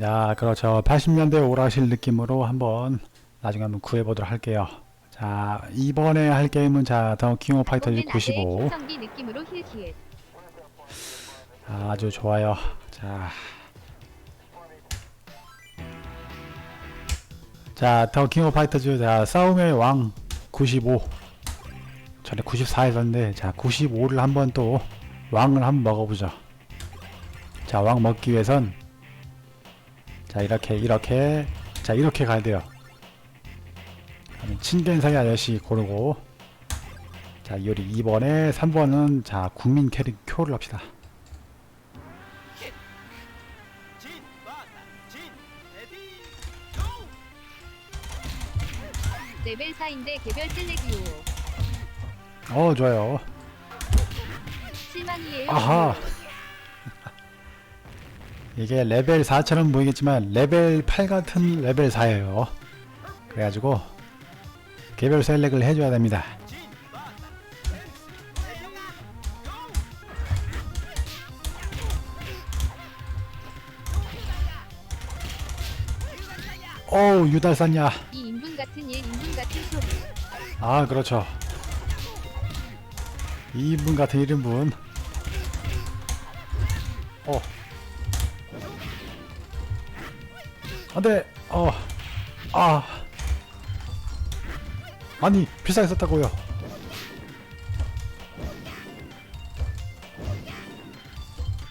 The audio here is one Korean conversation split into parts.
야, 그렇죠. 80년대 오락실 느낌으로 한번 나중에 한번 구해보도록 할게요. 자, 이번에 할 게임은 자, 더 킹 오브 파이터즈 95. 성비 느낌으로 힐키에 아주 좋아요. 자. 자, 더킹 오브 파이터즈 자, 싸움의 왕 95. 전에 94 했었는데 자, 95를 한번 또 왕을 한번 먹어 보죠. 자, 왕 먹기 위해선 자, 이렇게 이렇게 자, 이렇게 가야 돼요. 친겐사이 아저씨 고르고 자, 요리 2번에 3번은 자, 국민 캐릭 큐를 합시다. 레벨 4인데 개별 셀렉이오 어, 좋아요. 실망이에요 아하. 이게 레벨 4처럼 보이겠지만 레벨 8 같은 레벨 4예요. 그래가지고 개별 셀렉을 해줘야 됩니다. 어우 유달산야. 이 인분 같은 일 인분 같은 소리 아 그렇죠. 2인분 같은 1인분. 안돼. 어. 아. 아니 비싸게 썼다고요.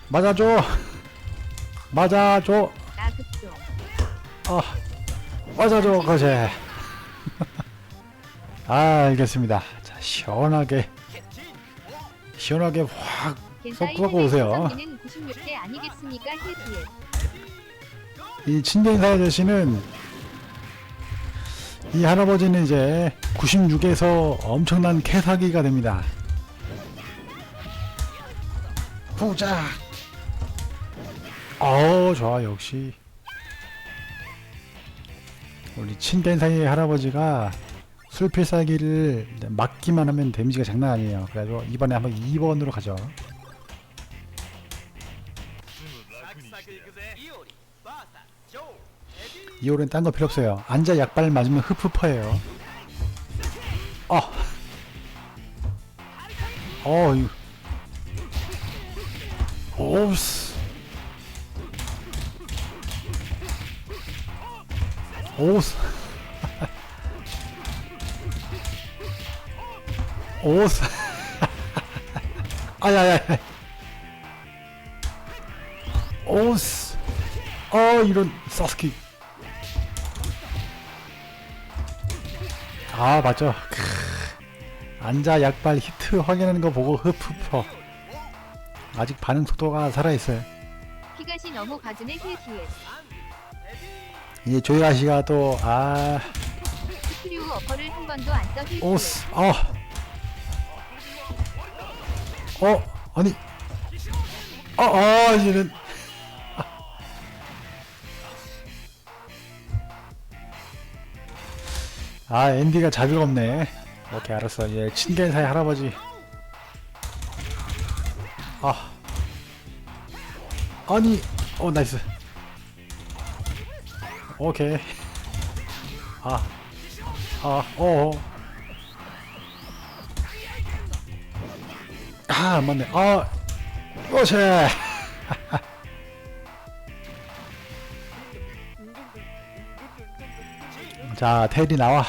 맞아줘. 맞아줘. 아. 맞아줘 거지. 아 알겠습니다. 자 시원하게 시원하게 확 섞고 오세요. 이 친gen사 아저씨는 이 할아버지는 이제 96에서 엄청난 캐사기가 됩니다. 후자. 어 좋아 역시 우리 친겐사의 할아버지가 술 필살기를 맞기만 하면 데미지가 장난 아니에요. 그래서 이번에 한번 2번으로 가죠. 이홀은 딴 거 필요 없어요. 앉아 약발 맞으면 흡흡퍼예요. 어. 어. 오스. 오스. 오스. 아야야. 오스. 어, 이런 사스키. 아 맞죠 크. 앉아 약발 히트 확인하는 거 보고 흡흡허 아직 반응 속도가 살아있어요. 피가시 너무 가즈네 힐키에 이제 조이아씨가 또아. 스크류 어퍼를 한 번도 안써 힐키에 오스 어. 어 아니. 어어 이제는 아 앤디가 자비가 없네 오케이 알았어 얘 친겐사의 할아버지 아 아니 어 나이스 오케이 아 아, 어. 아, 안 맞네. 아, 그렇지. 자, 테리 나와.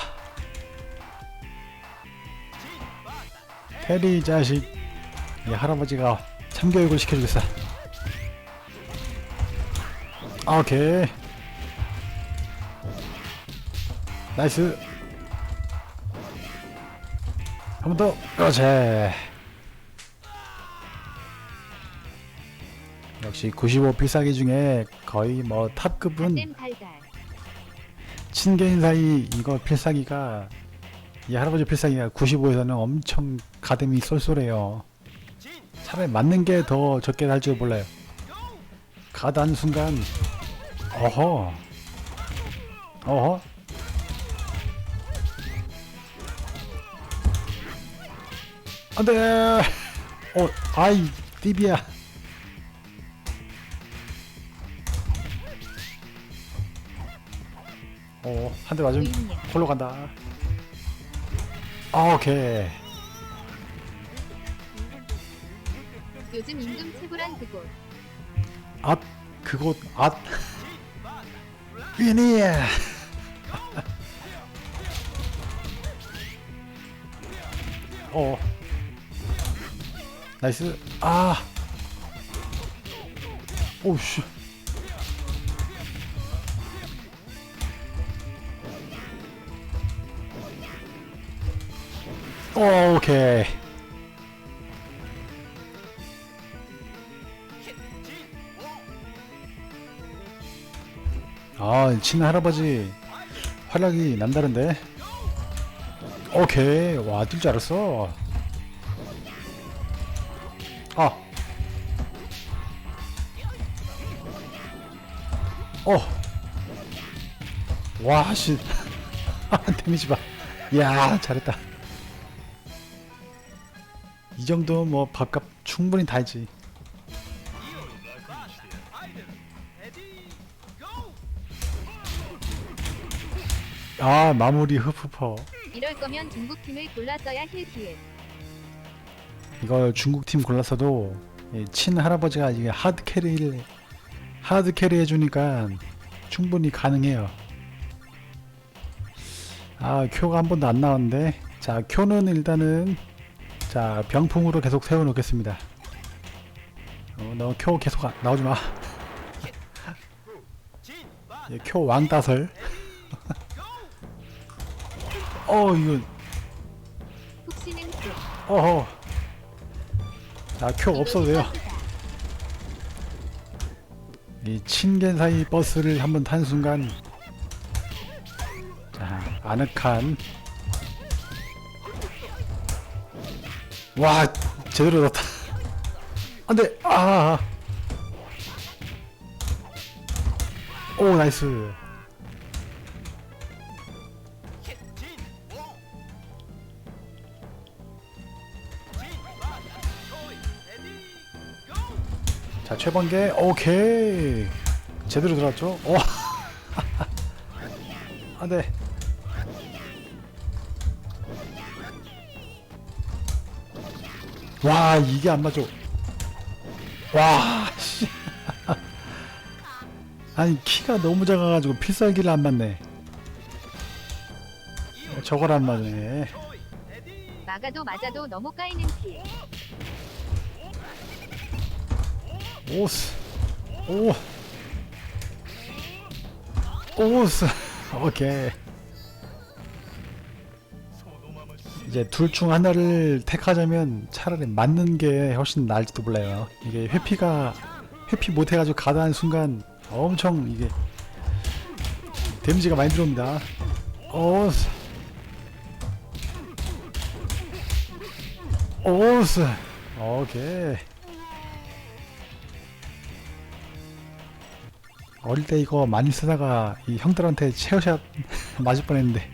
테리 자식. 이 할아버지가 참교육을 시켜주겠어. 오케이. 나이스. 한 번 더. 그렇지. 역시 95 필살기 중에 거의 뭐 탑급은 친개인 사이 이거 필살기가 이 할아버지 필살기가 95에서는 엄청 가dem이 쏠쏠해요. 차라리 맞는 게 더 적게 날 줄 몰라요. 가다는 순간 어허 어허 안돼 어 아이 띠비야 어, 한 대 맞으면 홀로 간다. 아, 오케이. 요즘 임금 최고란 그곳 앗, 그곳, 앗. 위니! 어. 나이스. 아. 오우씨. 오, 오케이. 아, 친 할아버지 활약이 남다른데. 오케이, 와, 뛸 줄 알았어. 아, 어, 와, 씨, 데미지 봐. 야, 잘했다. 이 정도 뭐 밥값 충분히 달지. 아, 마무리 흡흡퍼. 이럴 거면 중국 팀을 골랐어야 힐 기회 이걸 중국 팀 골랐어도 이친 할아버지가 이게 하드 캐리를 하드 캐리 해주니까 충분히 가능해요. 아 큐가 한 번도 안 나왔는데 자 큐는 일단은 자 병풍으로 계속 세워놓겠습니다. 어, 너큐 계속 아- 나오지 마. 예, 큐 왕따설. 어 이거 푹신은 수 어허. 자, 큐 없어도 돼요. 이 친겐 사이 버스를 한번 탄 순간 자, 아늑한 와, 제대로 넣었다. 안 돼. 아. 오, 나이스. 자, 최번개. 오케이. 제대로 들어갔죠? 오. 안 돼. 와, 이게 안 맞아. 와, 씨. 아니, 키가 너무 작아가지고 필살기를 안 맞네. 어, 저걸 안 맞네. 막아도 맞아도 너무 까이는 피 오스. 오. 오스. 오케이. 이제 둘 중 하나를 택하자면 차라리 맞는 게 훨씬 나을지도 몰라요. 이게 회피가 회피 못 해가지고 가다한 순간 엄청 이게 데미지가 많이 들어옵니다. 오스. 오스. 오케이. 어릴 때 이거 많이 쓰다가 이 형들한테 체어샷 맞을 뻔했는데.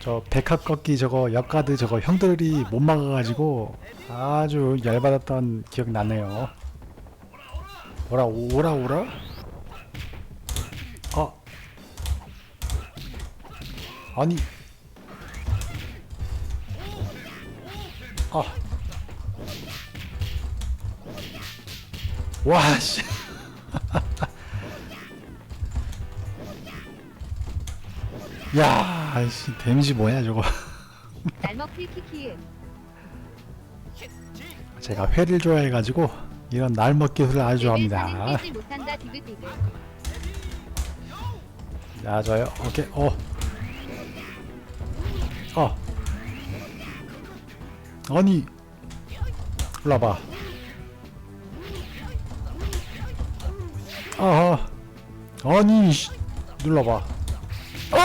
저 백합 꺾기 저거 역가드 저거 형들이 못 막아가지고 아주 열받았던 기억이 나네요. 오라 오라 오라? 어 아니. 아. 와, 씨. 야, 씨, 데미지 뭐야, 저거. 날먹힐 제가 회를 좋아해가지고, 이런 날먹 기술을 아주 좋아합니다. 레벨 4는 뛰질 못한다 디귿디귿 자, 좋아요. 오케이, 어. 어. 아니. 일로 와봐. 어허. 아니, 씨. 눌러봐. 어!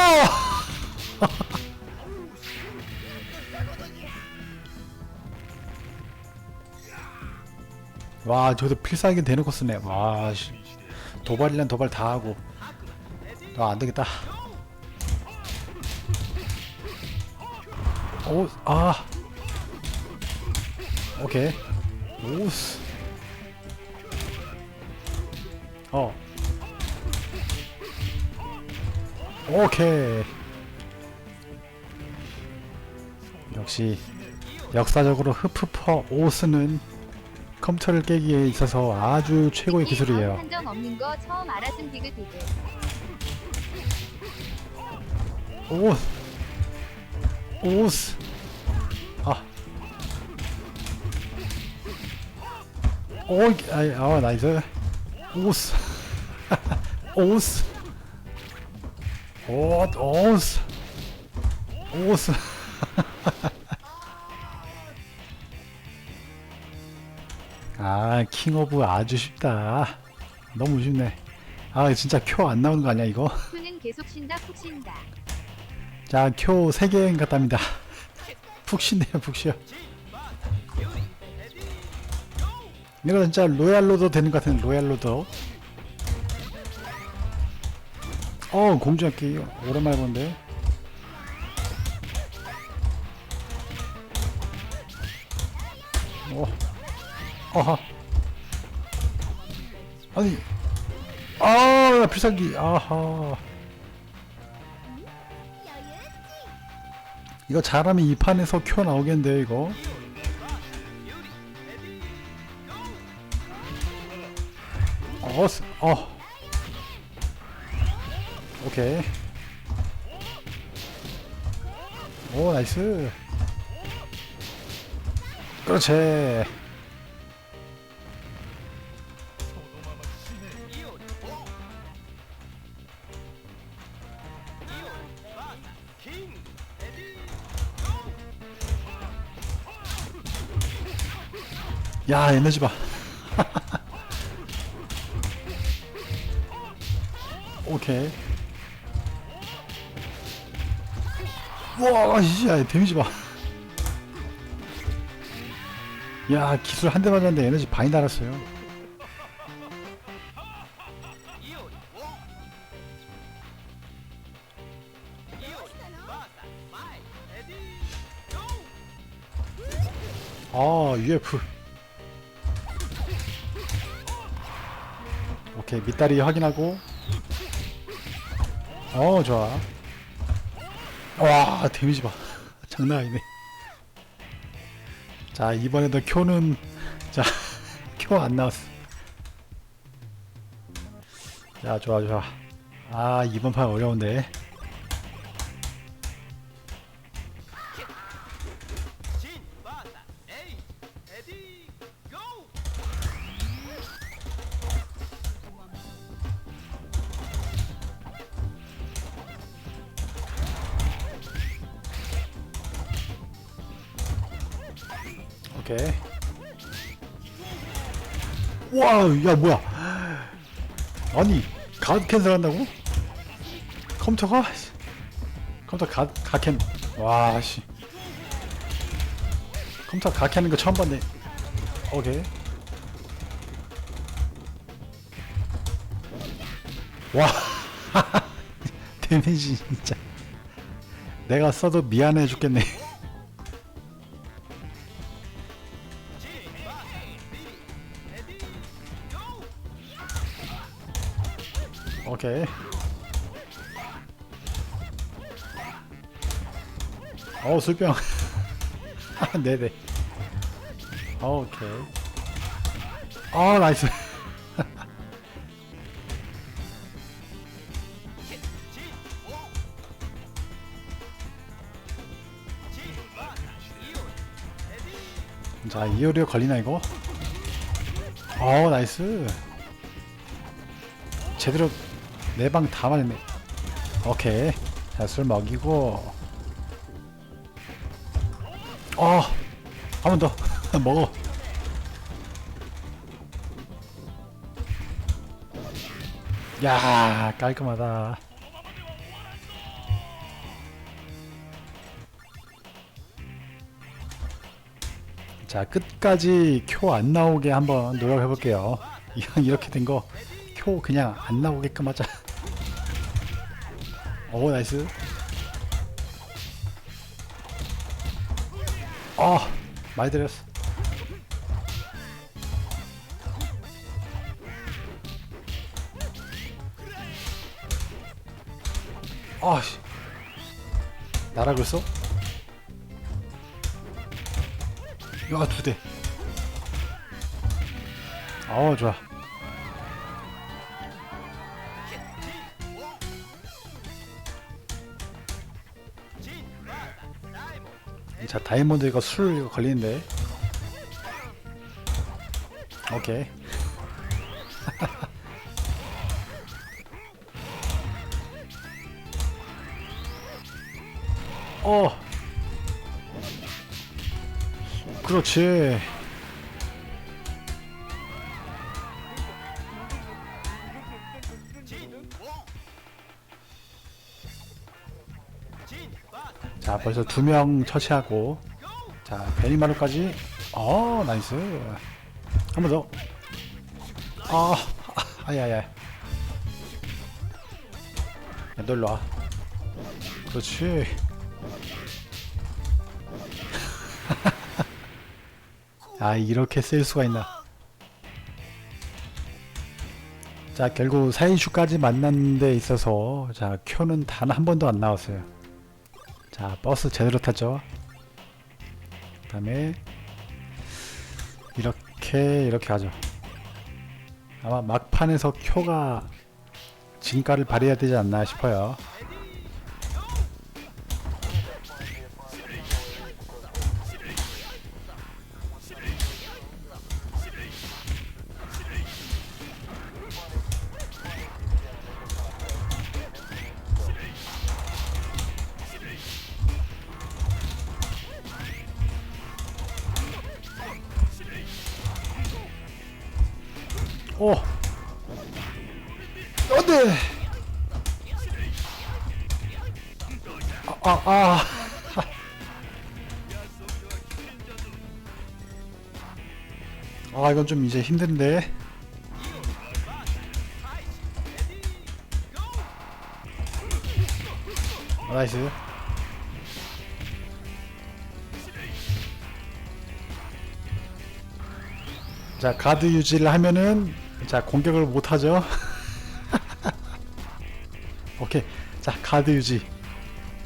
와, 저도 필살기 대놓고 쓰네. 와, 씨. 도발이란 도발 다 하고. 아, 안 되겠다. 오, 아. 오케이. 오스. 어. 오케이 역시 역사적으로 흡프퍼 5스는 컴퓨터를 깨기에 있어서 아주 최고의 기술이에요 한정 없는 거 처음 알았음 디귿 디귿. 오 오스 아 오, 아이, 아, 나이스. 오스. 오스. 오, 오스. 오스. 아, 킹오브 아주 쉽다. 너무 쉽네. 아, 진짜 큐안 나오는 거 아니야, 이거? 큐는 계속 쉰다 푹 쉰다. 자, 큐 3개인 같답니다. 푹 쉬네요, 푹 쉬어. 이거 진짜 로얄로도 되는 것 같은 로얄로도. 어, 공주학기 오랜만에 보는데. 어, 어하. 아니, 아, 필살기, 아하. 이거 잘하면 이 판에서 큐 나오겠는데 이거 어, 스- 어. 오케이. 오 나이스. 그렇지. 야 에너지 봐. 오케이 와 야, 데미지 봐. 야, 기술 한 대 맞았는데 에너지 반이 달았어요. 아, UF. 오케이, 밑다리 확인하고. 어, 좋아. 와 데미지 봐. 장난 아니네. 자 이번에도 쿄는 자쿄 안 나왔어. 자 좋아 좋아. 아 이번 판 어려운데 오케이. 와 야 뭐야? 아니 가드 캔슬 한다고? 컴퓨터가? 컴퓨터 가, 가캔 와 씨. 컴퓨터 가캔하는 거 처음 봤네. 오케이. 와 데미지 진짜. 내가 써도 미안해 죽겠네 오케이. 어우, 술병. 아, 네네. 오케이. 아, 나이스. 자, 이오리오 걸리나, 이거? 어, 나이스. 제대로 내방다 맞네. 오케이. 자, 술 먹이고. 어, 한 번 더. 먹어. 야, 깔끔하다. 자, 끝까지 쿄 안 나오게 한번 노력해 볼게요. 이왕 이렇게 된 거, 쿄 그냥 안 나오게끔 하자. 오, 나이스. 아, 많이 들였어. 아씨 나라 그랬어? 야 두대 어 좋아 자 다이몬드 이거 술 걸리는데. 오케이. 어. 그렇지 벌써 두 명 처치하고 자 베니마루까지 어 나이스 한 번 더. 아, 아야야. 야, 너 일로 와. 그렇지. 아, 이렇게 쓸 수가 있나. 자, 결국 사이슈까지 만난 데 있어서, 자, 큐는 단 한 번도 안 나왔어요. 자, 버스 제대로 탔죠. 그 다음에, 이렇게 이렇게 가죠. 아마 막판에서 쿄가 진가를 발휘해야 되지 않나 싶어요. 오! 안돼! 아, 아, 아. 아, 이건 좀 이제 힘든데. 아, 나이스. 자, 가드 유지를 하면은 자, 공격을 못 하죠. 오케이. 자, 카드 유지.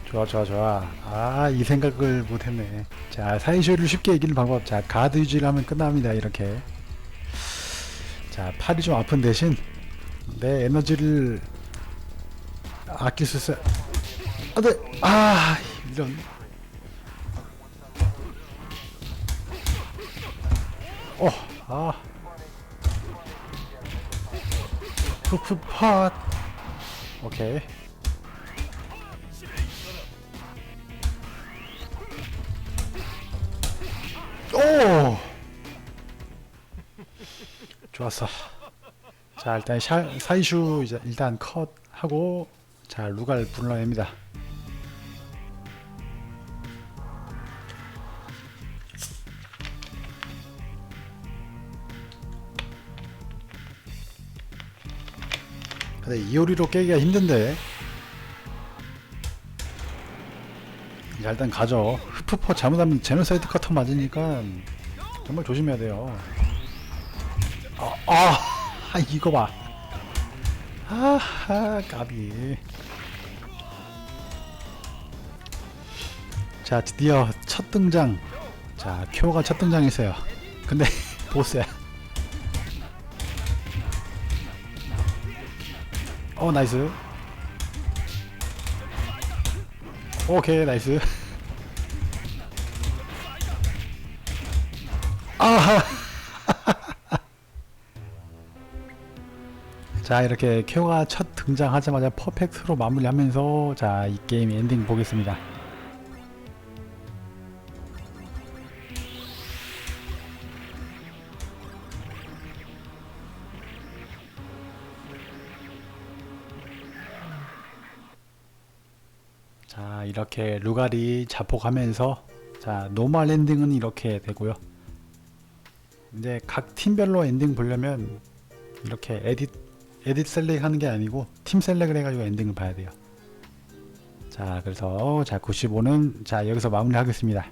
좋아, 좋아, 좋아. 아, 이 생각을 못 했네. 자, 사이쇼를 쉽게 이기는 방법. 자, 카드 유지를 하면 끝납니다. 이렇게. 자, 팔이 좀 아픈 대신 내 에너지를 아낄 수 있어요. 아, 네. 아, 이런. 어, 아. 푸푸팟. 오케이. 오! 좋았어. 자, 일단 샤, 사이슈 이제 일단 컷 하고 자, 루갈 불러냅니다. 근데 이오리로 깨기가 힘든데. 자, 일단 가죠. 흡프퍼 잘못하면 제노사이드 커터 맞으니까 정말 조심해야 돼요. 아, 아, 아, 이거 봐. 아하, 까비. 자, 드디어 첫 등장. 자, 큐가 첫 등장했어요. 근데 보스야. 어, 나이스. 오케이, 나이스. 아하. 자, 이렇게 큐가 첫 등장하자마자 퍼펙트로 마무리하면서 자, 이 게임 엔딩 보겠습니다. 이렇게 루가리 자폭하면서 자 노멀 엔딩은 이렇게 되고요. 이제 각 팀별로 엔딩 보려면 이렇게 에딧 에딧 셀렉 하는 게 아니고 팀 셀렉을 해가지고 엔딩을 봐야 돼요. 자 그래서 자 95는 자 여기서 마무리 하겠습니다